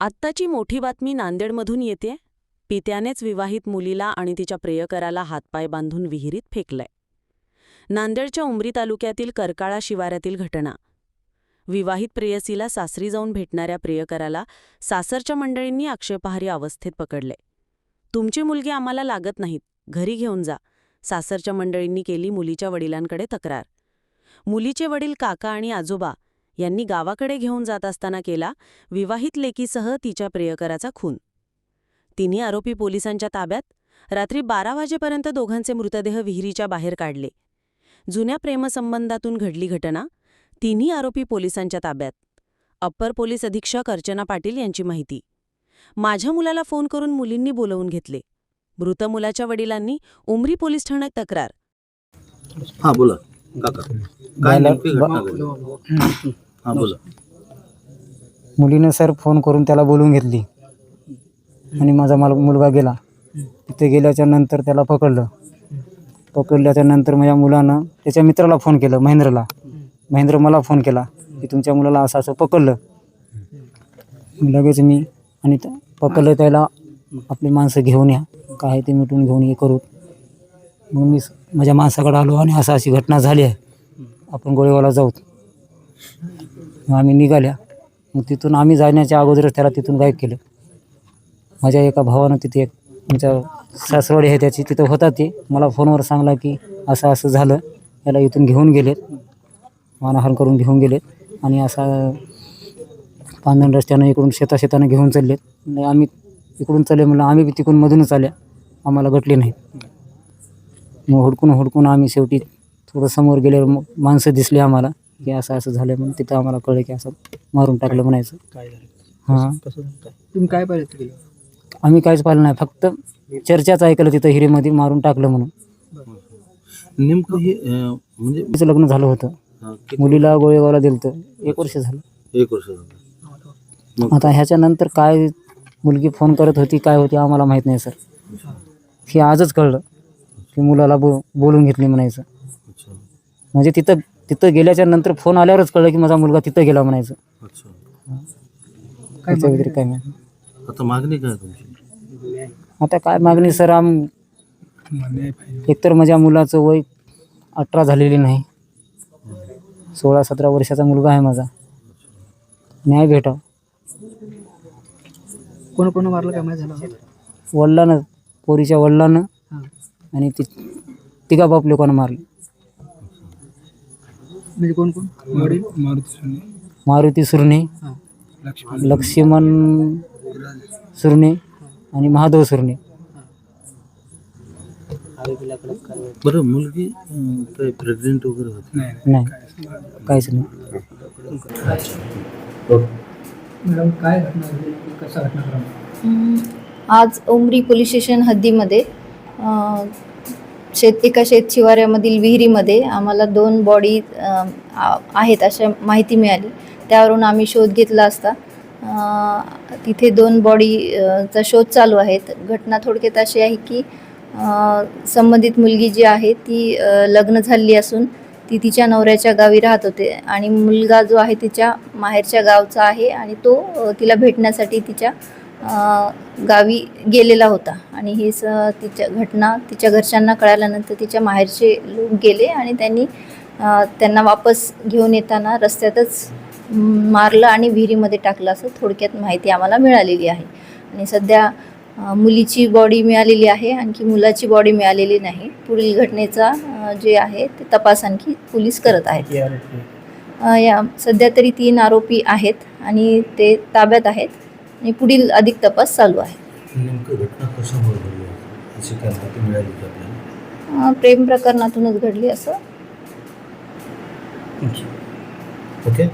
आत्ताची मोठी बातमी नांदेडमधून येते पित्यानेच विवाहित मुलीला आणि तिच्या प्रेयकराला हातपाय बांधून विहिरीत फेकलंय. नांदेडच्या उमरी तालुक्यातील करकाळा शिवारातील घटना. विवाहित प्रेयसीला सासरी जाऊन भेटणाऱ्या प्रियकराला सासरच्या मंडळींनी आक्षेपार्ह अवस्थेत पकडले. तुमची मुलगी आम्हाला लागत नाहीत. घरी घेऊन जा सासरच्या मंडळींनी केली मुलीच्या वडिलांकडे तक्रार. मुलीचे वडील काका आणि आजोबा यांनी गावाकडे घेऊन जात असताना केला विवाहित लेकीसह तिच्या प्रियकराचा खून. तिन्ही आरोपी पोलिसांच्या ताब्यात रात्री बारा वाजेपर्यंत दोघांचे मृतदेह विहिरीच्या बाहेर काढले. जुन्या प्रेमसंबंधातून घडली घटना तिन्ही आरोपी पोलिसांच्या ताब्यात. अप्पर पोलीस अधीक्षक अर्चना पाटील यांची माहिती. माझ्या मुलाला फोन करून मुलींनी बोलवून घेतले. मृत मुलाच्या वडिलांनी उमरी पोलीस ठाण्यात तक्रार. हा बोला. काका. काय हा बोला. मुलीनं सर फोन करून त्याला बोलवून घेतली. आणि माझा माल मुलगा गेला. तिथे गेल्याच्यानंतर त्याला पकडलं. पकडल्याच्या नंतर माझ्या मुलानं त्याच्या मित्राला फोन केलं महेंद्रला. महेंद्र मला फोन केला की तुमच्या मुलाला असं असं पकडलं. लगेच मी आणि पकडलं त्याला आपली माणसं घेऊन या. काय ते मिटून घेऊन हे करू. मग मी स- माझ्या माणसाकडे आलो आणि असं अशी घटना झाली आहे. आपण गोळेवाला जाऊ. आम्ही निघाल्या. मग तिथून आम्ही जाण्याच्या अगोदरच त्याला तिथून गायब केलं. माझ्या एका भावानं तिथे एक आमच्या सासवडी आहे त्याची तिथं होता ते. मला फोनवर सांगला की असं असं झालं. याला इथून घेऊन गेलेत. मानहार करून घेऊन गेलेत. आणि असा पांधन रस्त्यानं इकडून शेता शेतानं घेऊन चाललेत. आणि आम्ही इकडून चालले म्हणलं आम्ही बी तिकडून मधूनच आल्या. आम्हाला गटले नाही मग हुडकून हुडकून आम्ही शेवटी थोडं समोर गेल्यावर मग माणसं दिसली आम्हाला. की असं असं झालं म्हणून तिथं आम्हाला कळलं की असं मारून टाकलं म्हणायचं. काय झालं? हां. कसं काय? तुम्ही काय पाहिजे आम्ही काहीच पाहिलं नाही. फक्त चर्चाच ऐकलं तिथं हिरेमध्ये मारून टाकलं म्हणून. नेमकं हे अं, म्हणजे तिचं लग्न झालं होतं. किती- मुलीला गोळेगावला दिलं होतं. एक वर्ष झालं. एक वर्ष झालं. आता ह्याच्यानंतर काय मुलगी फोन करत होती काय होती आम्हाला माहीत नाही सर. हे आजच कळलं की मुलाला बो बोलून घेतली म्हणायचं. अच्छा. म्हणजे तिथं तिथं गेल्याच्यानंतर फोन आल्यावरच कळलं की माझा मुलगा तिथं गेला म्हणायचं. अच्छा. त्याच्या व्यतिरिक्त काय नाही आता मागणी काय तुमची? आता काय मागणी सर आम एकतर माझ्या मुलाचं वय अठरा झालेली नाही. सोळा सतरा वर्षाचा मुलगा आहे माझा. न्याय भेटाव. कोण कोण मारलं? काय माहिती झालं? वडिलानं पोरीच्या वडिलानं आणि ती तिघा बाप लोकांना मारले. म्हणजे कोण कोण? वडील मारुती सुरणे हां. लक्ष्मण. सुरणे आणि महादेव सुरणे बरं मुलगी अं, काय प्रेग्नेंट वगैरे होती? नाही काहीच नाही. मॅडम काय घटना घडली? कसा घटनाक्रम हम्म, आज उमरी पोलीस स्टेशन हद्दीमध्ये अ, शेत एका शेत शिवाऱ्यामधील विहिरीमध्ये आम्हाला दोन बॉडी आहेत अशा माहिती मिळाली. त्यावरून आम्ही शोध घेतला असता. तिथे दोन बॉडीचा शोध चालू आहेत. घटना थोडक्यात अशी आहे की संबंधित मुलगी जी आहे ती लग्न झालेली असून ती तिच्या नवऱ्याच्या गावी राहत होते आणि मुलगा जो आहे तिच्या माहेरच्या गावचा आहे आणि तो तिला भेटण्यासाठी तिच्या गावी गेलेला होता. आणि ही स तिच्या घटना तिच्या घरच्यांना कळाल्यानंतर तिच्या माहेरचे लोक गेले आणि त्यांनी त्यांना वापस घेऊन येताना रस्त्यातच मारलं आणि विहिरीमध्ये टाकलं असं थोडक्यात माहिती आम्हाला मिळालेली आहे. आणि सध्या मुलीची बॉडी मिळालेली आहे. आणखी मुलाची बॉडी मिळालेली नाही. पुढील घटनेचा जे आहे ते तपास आणखी पोलीस करत आहेत. या सध्या तरी तीन आरोपी आहेत आणि ते ताब्यात आहेत. आणि पुढील अधिक तपास चालू आहे. प्रेम प्रकरणातूनच घडली असं. ओके.